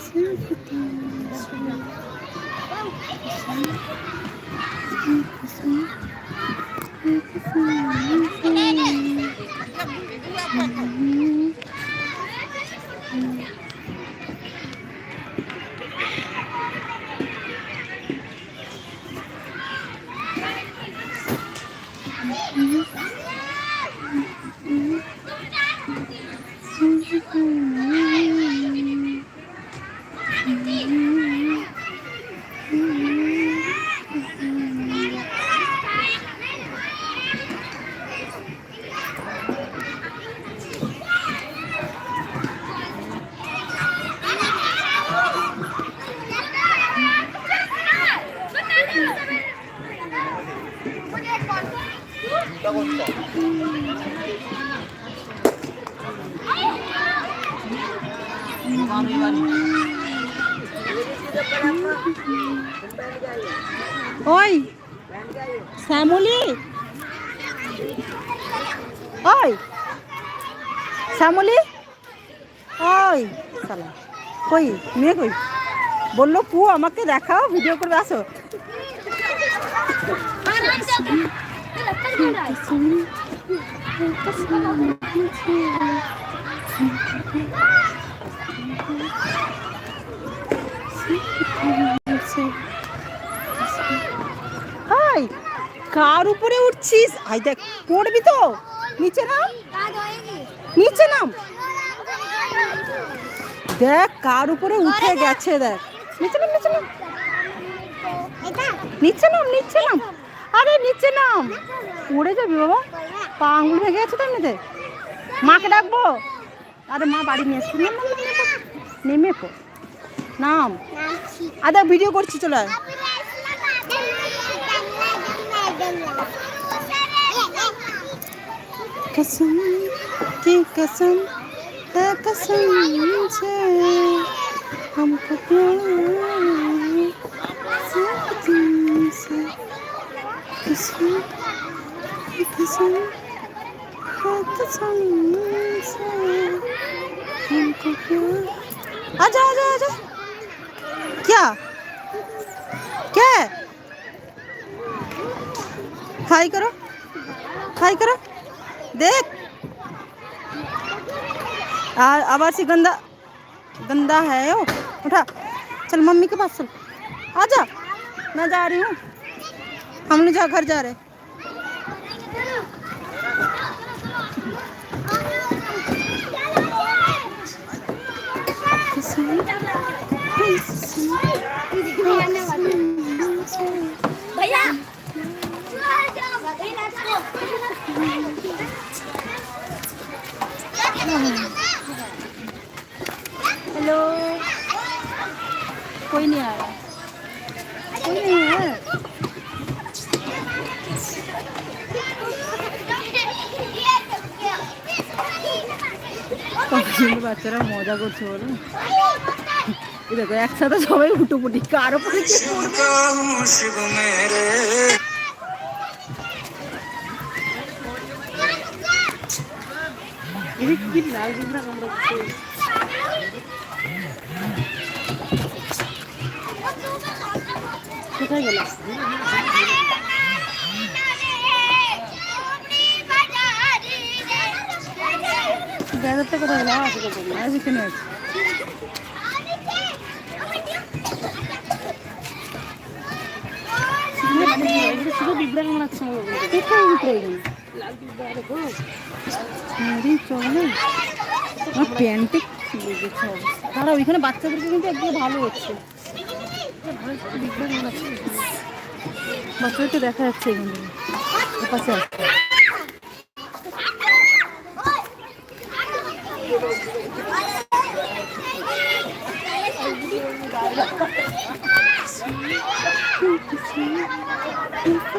幸福的幸福。ওই, শ্যামলি। ওই শ্যামলি। ওই কই, মেয়ে কই? বলল, পু, আমাকে দেখাও ভিডিও করে আসো। কার উপরে উঠছিস? আই দেখ, পড়বি তো। নিচে নাম? নিচে নাম। দেখ, কার উপরে উঠে গেছে, দেখ। নিচে নাম নিচে নাম। নিচে নাম নিচে নাম। আরে নিচে নাম পড়ে যাবি বাবা পা আঙুল ভেঙে গেছে তো এমনিতে মাকে ডাকবো আরে মা বাড়ি নিয়ে এসছি নাম, নাম, নাম, নাম, নেমে পো নাম আদা ভিডিও করছি চলে আয় कसम की कसम है कसम से हमको प्यार आजा आजा आजा। क्या? क्या हाय करो। करो। देख। आवाज़ से गंदा गंदा है ओ उठा। चल मम्मी के पास चल। आजा। मैं जा रही हूँ। हम लोग जा, घर जा रहे भैया हेलो कोई नहीं आया কতজন বাচ্চারা মজা করছে বলো। দেখো, একসাথে সবাই উঠোপুটি, কার উপরে কে লাল জিবরা কামড়াচ্ছে কোথায় গেল? ব্যাজারটা কোথায় আছে কোথায় আজ এখানে আছে। শুধু বিবরা কামড়াচ্ছে কোথায় ভিতরে গেল চল। না আমার প্যান্টে তারা ওইখানে বাচ্চাদেরকে কিন্তু একদম ভালো হচ্ছে। বাচ্চাদের তো দেখা যাচ্ছে এখানে। আছে।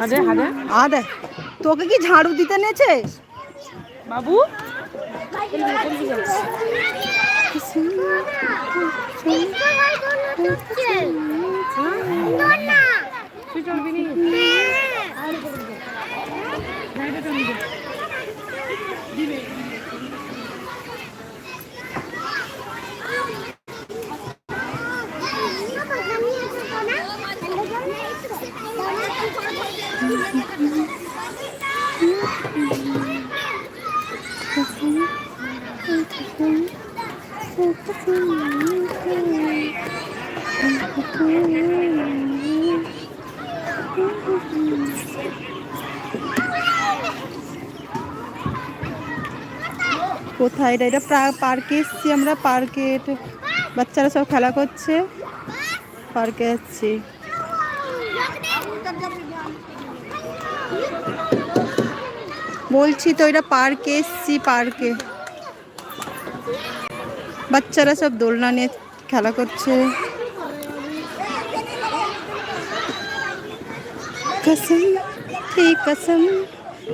আরে আরে আদে তোকে কি ঝাড়ু দিতে নেছে বাবু? তুই কোথায় এটা এটা প্রা- পার্কে এসছি আমরা পার্কে এটা- বাচ্চারা সব খেলা করছে পার্কে যাচ্ছি বলছি তো এটা পার্কে এসছি পার্কে বাচ্চারা সব দোলনা নিয়ে খেলা করছে कसम थी कसम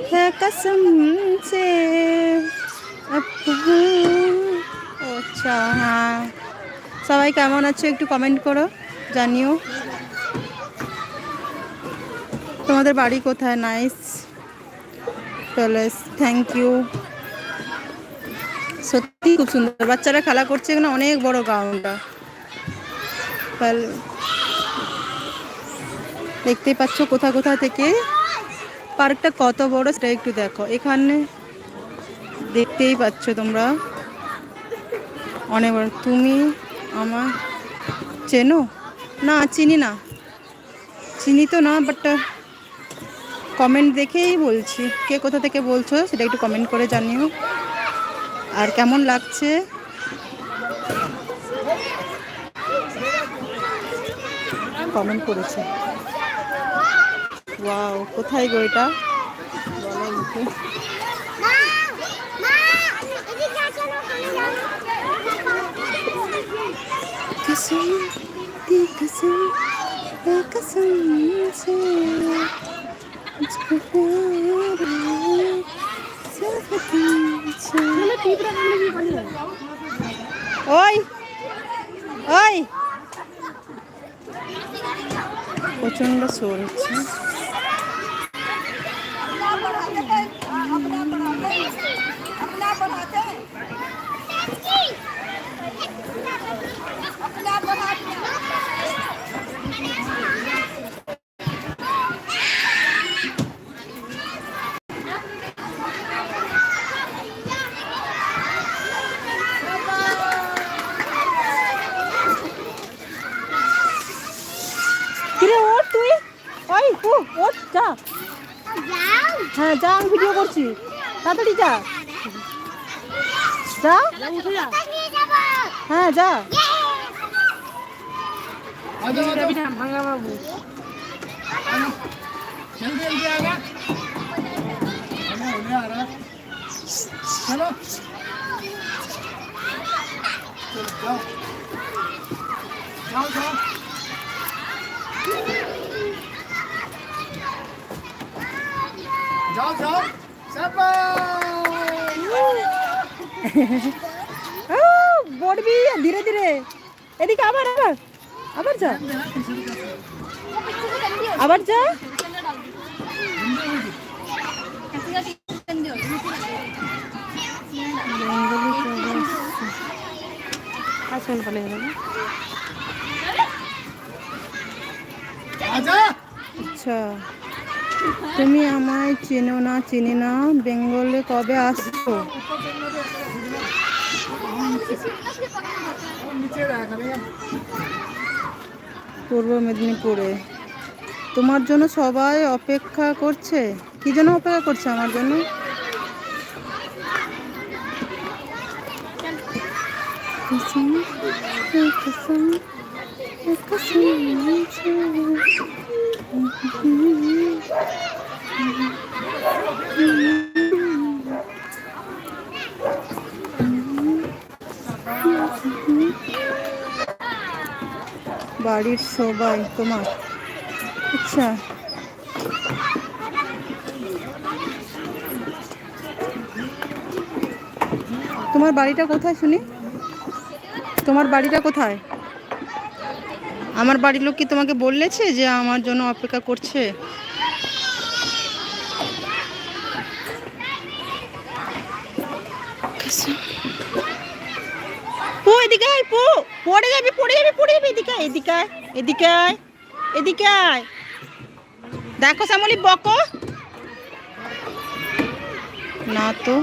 है कसम से अब हाँ। আচ্ছা হ্যাঁ। সবাই কেমন আছো একটু কমেন্ট করো, জানিও। তোমাদের বাড়ি কোথায়? নাইস থ্যাংক ইউ সত্যি খুব সুন্দর। বাচ্চারা খেলা করছে এখানে অনেক বড় গ্রাউন্ডটা দেখতেই পাচ্ছ কোথা কোথা থেকে। পার্কটা কত বড় সেটা একটু দেখো। এখানে দেখতেই পাচ্ছ তোমরা। অনেক বড়। তুমি আমার চেনো? না, চিনি না। চিনি তো না বাট কমেন্ট দেখেই বলছি। কে কোথা থেকে বলছো, সেটা একটু কমেন্ট করে জানিও। আর কেমন লাগছে? কমেন্ট করেছে। কোথায় গো এটা? বলো Oi! Oi! sim, boca sem ser. Oi! Oi! যাচ্ছি তাড়াতাড়ি যা যা হ্যাঁ যা ভাঙা বাবু চলো যাও যাও যাও যাও পড়বি ধীরে ধীরে। এদিকে আবার আবার। আবার যা। আবার যা। আচ্ছা। তুমি আমায় চিনো না, চিনি না, বেঙ্গলে কবে আসছো? পূর্ব মেদিনীপুরে। তোমার জন্য সবাই অপেক্ষা করছে। কি জন্য অপেক্ষা করছে আমার জন্য? বাড়ির সবাই তোমার। আচ্ছা। তোমার বাড়িটা কোথায় শুনি? তোমার বাড়িটা কোথায়? আমার বাড়ির লোক কি তোমাকে বললেছে যে আমার জন্য অপেক্ষা করছে? পো এদিকে আয় পো। পড়ে যাবি পড়ে যাবি পড়ে যাবি। এদিকে আয়, এদিকে আয়, এদিকে আয় এদিকে আয়। দেখো শ্যামলি বকো। না তো।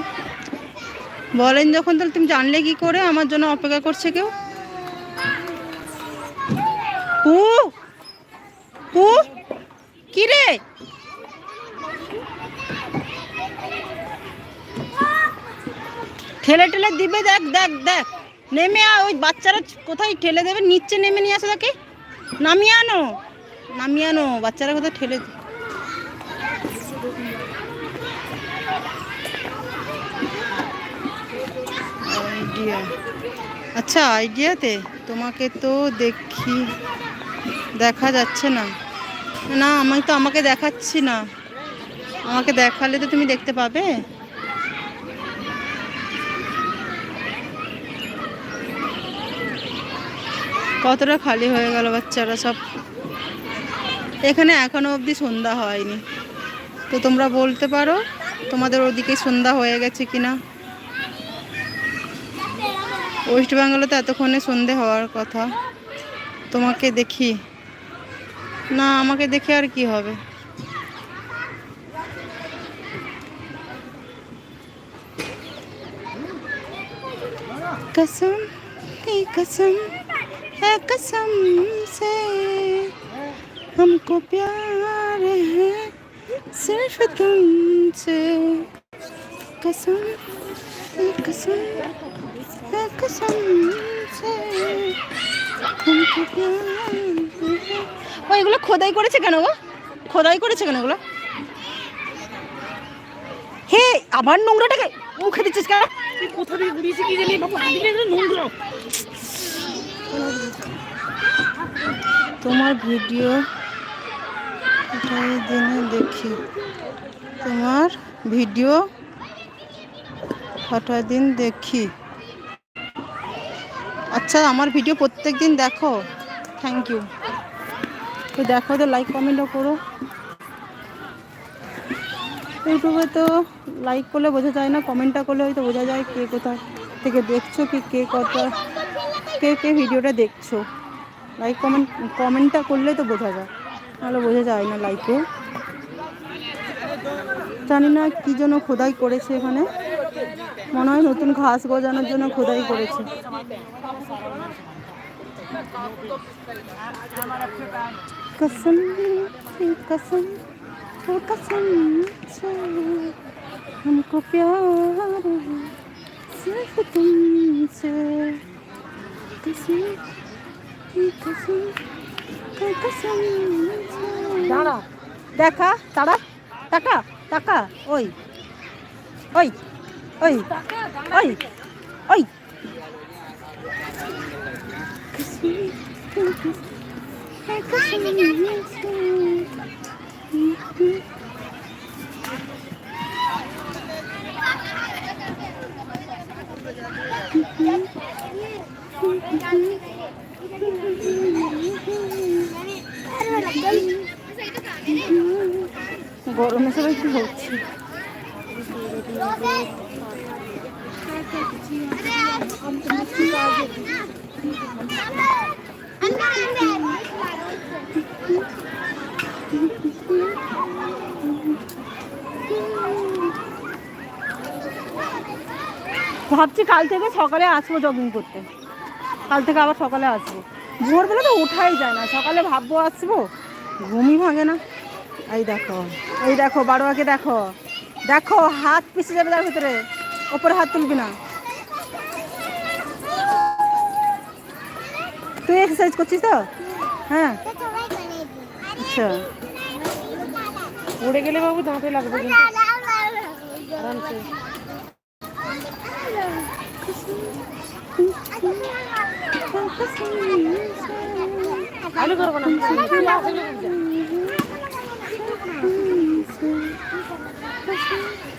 বলেন যখন তাহলে তুমি জানলে কি করে? আমার জন্য অপেক্ষা করছে কেউ? পু! পু! কি রে? ঠেলে ঠেলে দিবে, দেখ দেখ দেখ। নেমে ওই বাচ্চারা কোথায় ঠেলে দেবে? নিচে নেমে নিয়ে আসো তাকে। নামিয়ে আনো। নামিয়ে আনো, বাচ্চারা কোথায় ঠেলে আইডিয়া। আচ্ছা আইডিয়াতে তোমাকে তো দেখি, দেখা যাচ্ছে না। না আমি তো, আমাকে দেখাচ্ছি না। আমাকে দেখালে তো তুমি দেখতে পাবে। কতটা খালি হয়ে গেল বাচ্চারা সব এখানে এখনো অবধি সন্ধ্যা হয়নি তো তোমরা বলতে পারো তোমাদের ওদিকে সন্ধ্যা হয়ে গেছে কিনা ওয়েস্ট বেঙ্গলে তো এতক্ষণে সন্ধে হওয়ার কথা তোমাকে দেখি না আমাকে দেখে আর কি হবে कसम की कसम है कसम से हमको प्यार है सिर्फ तुमसे कसम की कसम है कसम से हमको प्यार है ও এগুলো খোদাই করেছে কেন গো খোদাই করেছে কেন এগুলো হে আবার নোংরাটাকে মুখে দিচ্ছিস কেন কোথা থেকে ঘুরিয়েছি কি জানি বাবু হাঁদিকে নোংরা তোমার ভিডিও দিনে দেখি। তোমার ভিডিও কটা দিন দেখি? আচ্ছা আমার ভিডিও প্রত্যেক দিন দেখো। থ্যাংক ইউ তো দেখো, তো লাইক কমেন্টও করো। ইউটিউবে তো লাইক করলে বোঝা যায় না কমেন্টটা করলে হয়তো বোঝা যায় কে কোথা থেকে দেখছ কি, কে কত কে কে ভিডিওটা দেখছো লাইক কমেন্ট কমেন্টটা করলে তো বোঝা যায় নাহলে বোঝা যায় না লাইকে জানি না কী জন্য খোদাই করেছে এখানে মনে হয় নতুন ঘাস গজানোর জন্য খোদাই করেছে कसम कसम ओ कसम से हमको प्यार है सिर्फ तुमसे कसम कसम कसम দাঁড়া দেখা তারা টাকা টাকা ওই ওই ওই ওই ওই। গরমে সবাই কি হচ্ছে ভাবছি কাল থেকে সকালে আসব জগিং করতে। কাল থেকে আবার সকালে আসব। ভোরবেলা তো ওঠাই যায় না। সকালে ভাববো আসব। ঘুমই ভাঙে না। এই দেখো এই দেখো বারোয়াকে দেখো। দেখো হাত পিছিয়ে যাবে তার ভিতরে। ওপরে হাত তুলবি না। তুই এক্সারসাইজ করছিস তো? হ্যাঁ। আচ্ছা। পড়ে গেলে বাবু দাঁতে লাগবে ভালো করব না। তুই আসলে